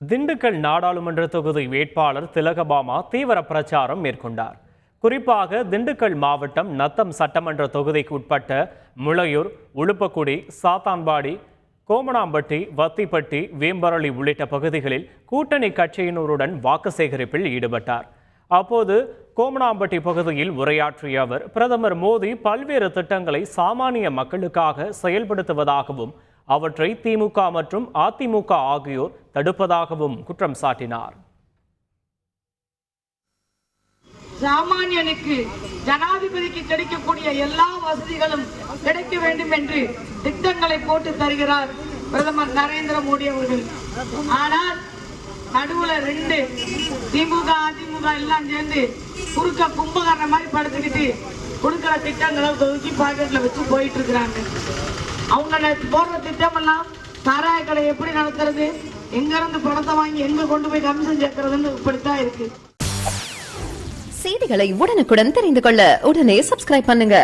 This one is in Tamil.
திண்டுக்கல் நாடாளுமன்ற தொகுதி வேட்பாளர் திலகபாமா தீவிர பிரச்சாரம் மேற்கொண்டார். குறிப்பாக திண்டுக்கல் மாவட்டம் நத்தம் சட்டமன்ற தொகுதிக்கு உட்பட்ட முளையூர் உளுப்பக்குடி சாத்தான்பாடி கோமணாம்பட்டி வத்திப்பட்டி வேம்பரளி உள்ளிட்ட பகுதிகளில் கூட்டணி கட்சியினருடன் வாக்கு சேகரிப்பில் ஈடுபட்டார். அப்போது கோமணாம்பட்டி பகுதியில் உரையாற்றிய அவர் பிரதமர் மோடி பல்வேறு திட்டங்களை சாமானிய மக்களுக்காக செயல்படுத்துவதாகவும் அவற்றை திமுக மற்றும் அதிமுக ஆகியோர் தடுப்பதாகவும் குற்றம் சாட்டினார். சாமானியனுக்கு ஜனாதிபதிக்கு கிடைக்கக்கூடிய எல்லா வசதிகளும் கிடைக்க வேண்டும் என்று திட்டங்களை போட்டு தருகிறார் பிரதமர் நரேந்திர மோடி அவர்கள். ஆனால் நடுவுல ரெண்டு திமுக அதிமுக எல்லாம் சேர்ந்து குறுக்க கும்பகரண மாதிரி படுத்துக்கிட்டு கொடுக்கிற திட்டங்களை ஒதுக்கி பாக்கெட்ல வச்சு போயிட்டு இருக்கிறாங்க. அவங்க ந- போடுற திட்டமெல்லாம் சாராய கடை எப்படி நடத்துறது எங்க இருந்து பணத்தை வாங்கி எங்க கொண்டு போய் கமிஷன் சேர்க்கறதுன்னு இப்படித்தான் இருக்கு. செய்திகளை உடனுக்குடன் தெரிந்து கொள்ள உடனே சப்ஸ்கிரைப் பண்ணுங்க.